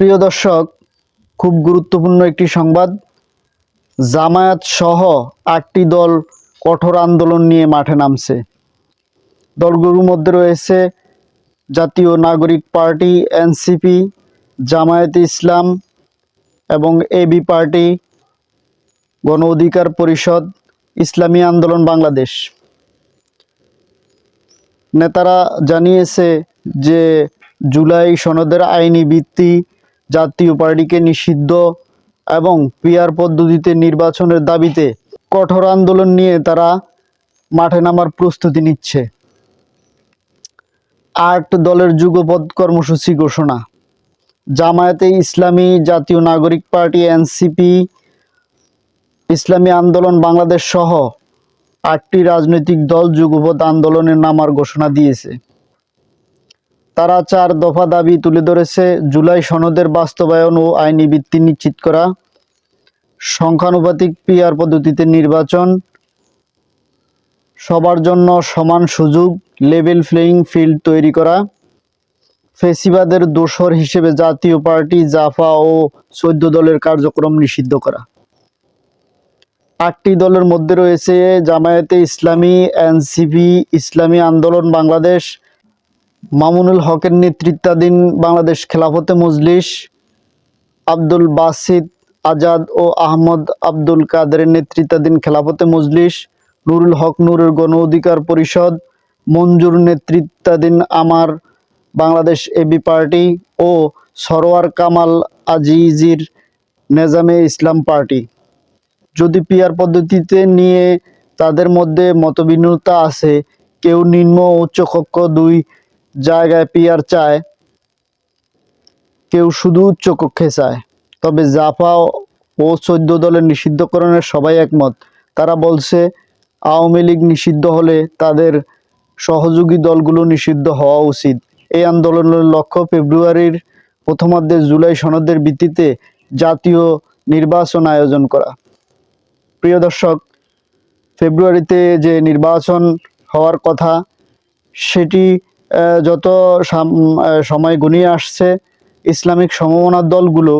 প্রিয় দর্শক, খুব গুরুত্বপূর্ণ একটি সংবাদ। জামায়াত সহ আটটি দল কঠোর আন্দোলন নিয়ে মাঠে নামছে। দলগুলোর মধ্যে রয়েছে জাতীয় নাগরিক পার্টি, এনসিপি, জামায়াতে ইসলাম এবং এবি পার্টি, গণ অধিকার পরিষদ, ইসলামী আন্দোলন বাংলাদেশ। নেতারা জানিয়েছে যে জুলাই সনদের আইনি ভিত্তি জাতীয় পার্টিকে নিষিদ্ধ এবং পিয়ার পদ্ধতিতে নির্বাচনের দাবিতে কঠোর আন্দোলন নিয়ে তারা মাঠে নামার প্রস্তুতি নিচ্ছে। আট দলের যুগপৎ কর্মসূচি ঘোষণা। জামায়াতে ইসলামী জাতীয় নাগরিক পার্টি এনসিপি, ইসলামী আন্দোলন বাংলাদেশ সহ আটটি রাজনৈতিক দল যুগপথ আন্দোলনের নামার ঘোষণা দিয়েছে। তারা চার দফা দাবি তুলে ধরেছে। জুলাই সনদের বাস্তবায়ন ও আইনি ভিত্তি নিশ্চিত করা। সংখ্যানুপাতিক পিআর পদ্ধতিতে নির্বাচন। সবার জন্য সমান সুযোগ লেভেল প্লেয়িং ফিল্ড তৈরি করা। ফেসিবাদের দোসর হিসেবে জাতীয় পার্টি জাফা ও চোদ্দ দলের কার্যক্রম নিষিদ্ধ করা। আটটি দলের মধ্যে রয়েছে জামায়াতে ইসলামী, এনসিপি, ইসলামী আন্দোলন, বাংলাদেশ মামুনুল হকের নেতৃত্বাধীন বাংলাদেশ খেলাফতে মজলিস, আব্দুল বাসিদ আজাদ ও আহমদ আব্দুল কাদেরের নেতৃত্বাধীন খেলাফতে মজলিস, নুরুল হক নুরের গণ অধিকার পরিষদ, মঞ্জুর নেতৃত্বাধীন আমার বাংলাদেশ এবি পার্টি ও সরোয়ার কামাল আজিজির নেজামে ইসলাম পার্টি। যদি পিয়ার পদ্ধতিতে নিয়ে তাদের মধ্যে মতভিন্নতা আছে, কেউ নিম্ন উচ্চকক্ষ দুই জায়গায় পিয়ার চায়, কেউ শুধু উচ্চ কক্ষে চায়। তবে জাফা ও চোদ্দ দলের নিষিদ্ধকরণের সবাই একমত। তারা বলছে, আওয়ামী লীগ নিষিদ্ধ হলে তাদের সহযোগী দলগুলো নিষিদ্ধ হওয়া উচিত। এই আন্দোলনের লক্ষ্য ফেব্রুয়ারির প্রথমার্ধে জুলাই সনদের ভিত্তিতে জাতীয় নির্বাচন আয়োজন করা। প্রিয় দর্শক, ফেব্রুয়ারিতে যে নির্বাচন হওয়ার কথা, সেটি যত সাম- সময় ঘনিয়ে আসছে, ইসলামিক সমমনার দলগুলো,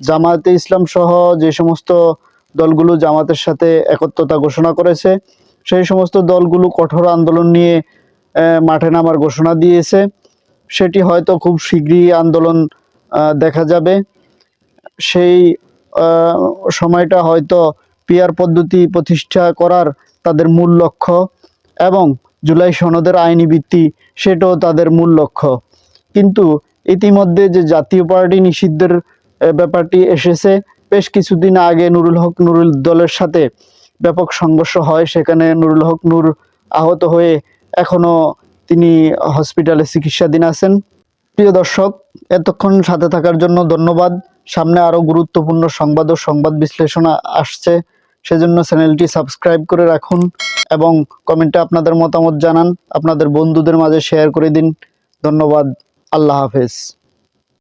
জামায়াতে ইসলাম সহ যে সমস্ত দলগুলো জামাতের সাথে একত্রতা ঘোষণা করেছে, সেই সমস্ত দলগুলো কঠোর আন্দোলন নিয়ে মাঠে নামার ঘোষণা দিয়েছে। সেটি হয়তো খুব শীঘ্রই আন্দোলন দেখা যাবে। সেই সময়টা হয়তো পিয়ার পদ্ধতি প্রতিষ্ঠা করার তাদের মূল লক্ষ্য এবং জুলাই সনদের আইনি ভিত্তি, সেটাও তাদের মূল লক্ষ্য। কিন্তু ইতিমধ্যে যে জাতীয় পার্টি নিষিদ্ধের ব্যাপারটি এসেছে, বেশ কিছুদিন আগে নুরুল হক নুরুল দলের সাথে ব্যাপক সংঘর্ষ হয়, সেখানে নুরুল হক নূর আহত হয়ে এখনও তিনি হসপিটালে চিকিৎসাধীন আছেন। প্রিয় দর্শক, এতক্ষণ সাথে থাকার জন্য ধন্যবাদ। সামনে আরও গুরুত্বপূর্ণ সংবাদ ও সংবাদ বিশ্লেষণ আসছে। সেজন্য চ্যানেলটি সাবস্ক্রাইব করে রাখুন এবং কমেন্টে আপনাদের মতামত জানান, আপনাদের বন্ধুদের মাঝে শেয়ার করে দিন। ধন্যবাদ, আল্লাহ হাফেজ।